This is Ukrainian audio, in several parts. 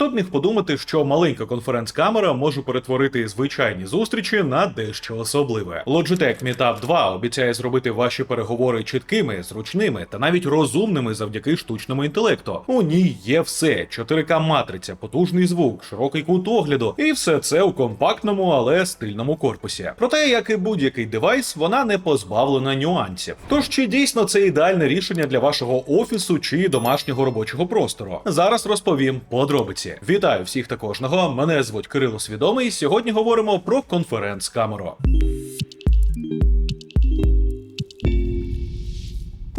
Хто б міг подумати, що маленька конференц-камера може перетворити звичайні зустрічі на дещо особливе. Logitech Meetup 2 обіцяє зробити ваші переговори чіткими, зручними та навіть розумними завдяки штучному інтелекту. У ній є все: 4К матриця, потужний звук, широкий кут огляду, і все це у компактному, але стильному корпусі. Проте, як і будь-який девайс, вона не позбавлена нюансів. Тож чи дійсно це ідеальне рішення для вашого офісу чи домашнього робочого простору? Зараз розповім подробиці. Вітаю всіх та кожного. Мене звуть Кирило Свідомий. Сьогодні говоримо про конференц-камеру.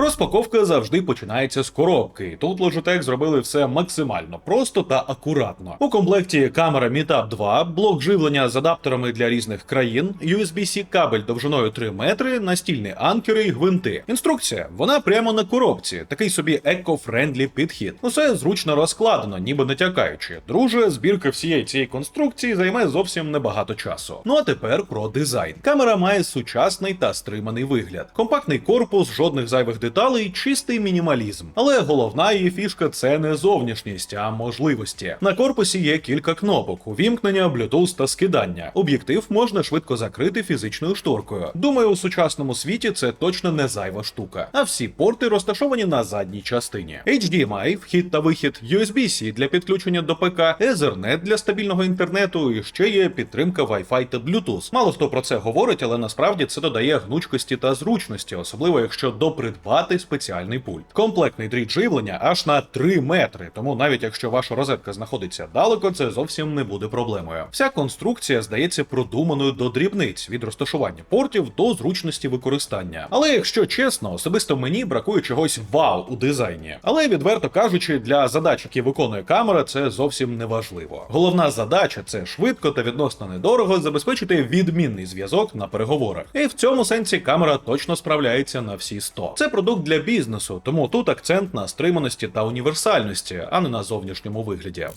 Розпаковка завжди починається з коробки. Тут Logitech зробили все максимально просто та акуратно. У комплекті камера Meetup 2, блок живлення з адаптерами для різних країн, USB-C кабель довжиною 3 метри, настільні анкери і гвинти. Інструкція вона прямо на коробці, такий собі еко-френдлі підхід. Усе зручно розкладено, ніби не тякаючи. Друже, збірка всієї цієї конструкції займе зовсім небагато часу. Ну а тепер про дизайн. Камера має сучасний та стриманий вигляд, компактний корпус, жодних зайвих деталей, чистий мінімалізм. Але головна її фішка це не зовнішність, а можливості. На корпусі є кілька кнопок: увімкнення, Bluetooth та скидання. Об'єктив можна швидко закрити фізичною шторкою. Думаю, у сучасному світі це точно не зайва штука. А всі порти розташовані на задній частині. HDMI, вхід та вихід, USB-C для підключення до ПК, Ethernet для стабільного інтернету і ще є підтримка Wi-Fi та Bluetooth. Мало хто про це говорить, але насправді це додає гнучкості та зручності, особливо якщо допридбати спеціальний пульт. Комплектний дріт живлення аж на 3 метри, тому навіть якщо ваша розетка знаходиться далеко, це зовсім не буде проблемою. Вся конструкція здається продуманою до дрібниць від розташування портів до зручності використання. Але якщо чесно, особисто мені бракує чогось вау у дизайні. Але відверто кажучи, для задач, які виконує камера, це зовсім не важливо. Головна задача це швидко та відносно недорого забезпечити відмінний зв'язок на переговорах. І в цьому сенсі камера точно справляється на всі 100. Це продукт для бізнесу, тому тут акцент на стриманості та універсальності, а не на зовнішньому вигляді.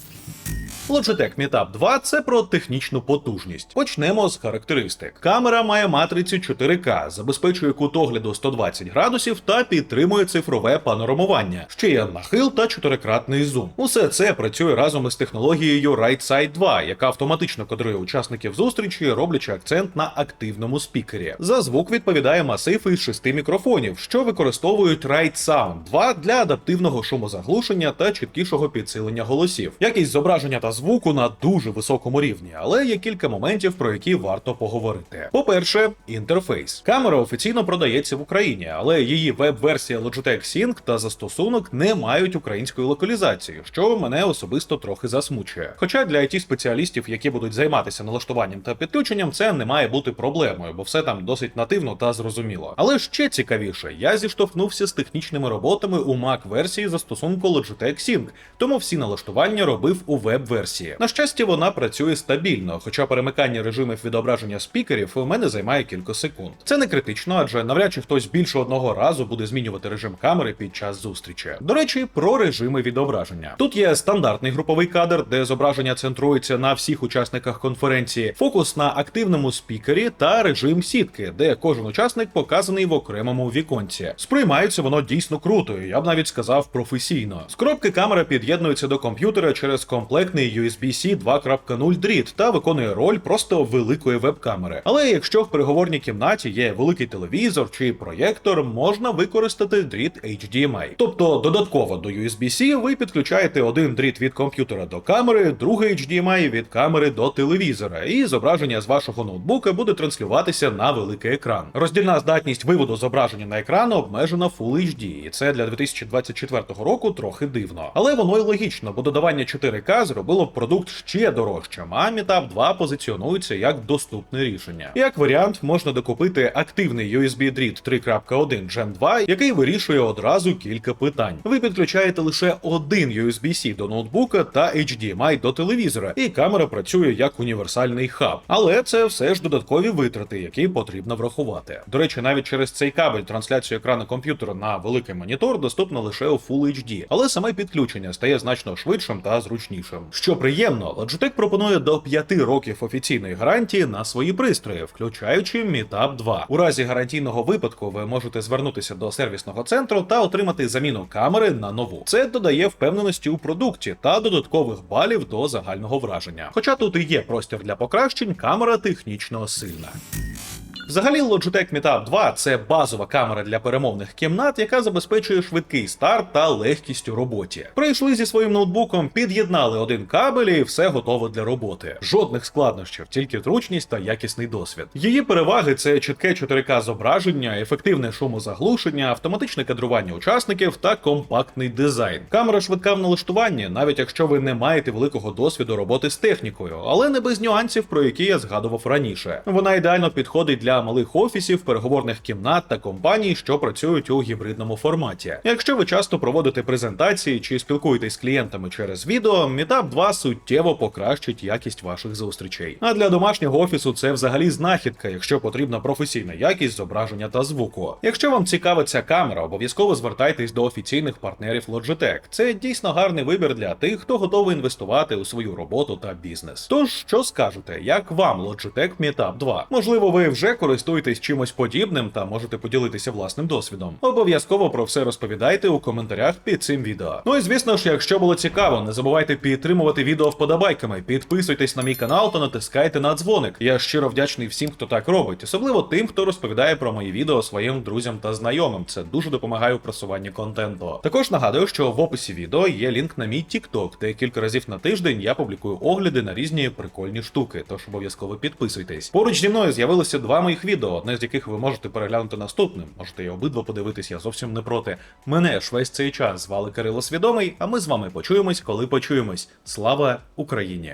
Logitech Meetup 2 це про технічну потужність. Почнемо з характеристик. Камера має матрицю 4К, забезпечує кут огляду 120 градусів та підтримує цифрове панорамування. Ще є нахил та чотирикратний зум. Усе це працює разом із технологією RightSide 2, яка автоматично кодрує учасників зустрічі, роблячи акцент на активному спікері. За звук відповідає масив із шести мікрофонів, що використовують Right Sound 2 для адаптивного шумозаглушення та чіткішого підсилення голосів. Якість зображення та звуку на дуже високому рівні, але є кілька моментів, про які варто поговорити. По-перше, інтерфейс. Камера офіційно продається в Україні, але її веб-версія Logitech Sync та застосунок не мають української локалізації, що мене особисто трохи засмучує. Хоча для it спеціалістів, які будуть займатися налаштуванням та підключенням, це не має бути проблемою, бо все там досить нативно та зрозуміло. Але ще цікавіше, я зіштовхнувся з технічними роботами у Mac-версії застосунку Logitech Sync, тому всі налаштування робив у веб-версії. На щастя, вона працює стабільно, хоча перемикання режимів відображення спікерів у мене займає кілька секунд. Це не критично, адже навряд чи хтось більше одного разу буде змінювати режим камери під час зустрічі. До речі, про режими відображення. Тут є стандартний груповий кадр, де зображення центрується на всіх учасниках конференції, фокус на активному спікері та режим сітки, де кожен учасник показаний в окремому віконці. Сприймається воно дійсно круто, я б навіть сказав професійно. З коробки камера під'єднується до комп'ютера через комплектний USB-C 2.0 дріт та виконує роль просто великої веб-камери. Але якщо в переговорній кімнаті є великий телевізор чи проєктор, можна використати дріт HDMI. Тобто додатково до USB-C ви підключаєте один дріт від комп'ютера до камери, другий HDMI від камери до телевізора, і зображення з вашого ноутбука буде транслюватися на великий екран. Роздільна здатність виводу зображення на екран обмежена Full HD, і це для 2024 року трохи дивно. Але воно й логічно, бо додавання 4К зробило б продукт ще дорожчим, а Meetup 2 позиціонується як доступне рішення. Як варіант, можна докупити активний USB дріт 3.1 Gen 2, який вирішує одразу кілька питань. Ви підключаєте лише один USB-C до ноутбука та HDMI до телевізора, і камера працює як універсальний хаб. Але це все ж додаткові витрати, які потрібно врахувати. До речі, навіть через цей кабель трансляцію екрану комп'ютера на великий монітор доступна лише у Full HD, але саме підключення стає значно швидшим та зручнішим. Що приємно, Logitech пропонує до 5 років офіційної гарантії на свої пристрої, включаючи Meetup 2. У разі гарантійного випадку ви можете звернутися до сервісного центру та отримати заміну камери на нову. Це додає впевненості у продукті та додаткових балів до загального враження. Хоча тут і є простір для покращень, камера технічно сильна. Взагалі, Logitech Meetup 2 це базова камера для перемовних кімнат, яка забезпечує швидкий старт та легкість у роботі. Прийшли зі своїм ноутбуком, під'єднали один кабель і все готово для роботи. Жодних складнощів, тільки зручність та якісний досвід. Її переваги це чітке 4К зображення, ефективне шумозаглушення, автоматичне кадрування учасників та компактний дизайн. Камера швидка в налаштуванні, навіть якщо ви не маєте великого досвіду роботи з технікою, але не без нюансів, про які я згадував раніше. Вона ідеально підходить для малих офісів, переговорних кімнат та компаній, що працюють у гібридному форматі. Якщо ви часто проводите презентації чи спілкуєтесь з клієнтами через відео, Meetup 2 суттєво покращить якість ваших зустрічей. А для домашнього офісу це взагалі знахідка, якщо потрібна професійна якість зображення та звуку. Якщо вам цікава ця камера, обов'язково звертайтесь до офіційних партнерів Logitech. Це дійсно гарний вибір для тих, хто готовий інвестувати у свою роботу та бізнес. Тож, що скажете, як вам Logitech Meetup 2? Можливо, ви вже користуєтесь чимось подібним та можете поділитися власним досвідом. Обов'язково про все розповідайте у коментарях під цим відео. Ну і звісно ж, якщо було цікаво, не забувайте підтримувати відео вподобайками, підписуйтесь на мій канал та натискайте на дзвоник. Я щиро вдячний всім, хто так робить, особливо тим, хто розповідає про мої відео своїм друзям та знайомим. Це дуже допомагає у просуванні контенту. Також нагадую, що в описі відео є лінк на мій TikTok, де кілька разів на тиждень я публікую огляди на різні прикольні штуки. Тож обов'язково підписуйтесь. Поруч зі мною з'явилося два моїх відео, одне з яких ви можете переглянути наступним. Можете і обидва подивитись, я зовсім не проти. Мене ж весь цей час звали Кирило Свідомий, а ми з вами почуємось, коли почуємось. Слава Україні!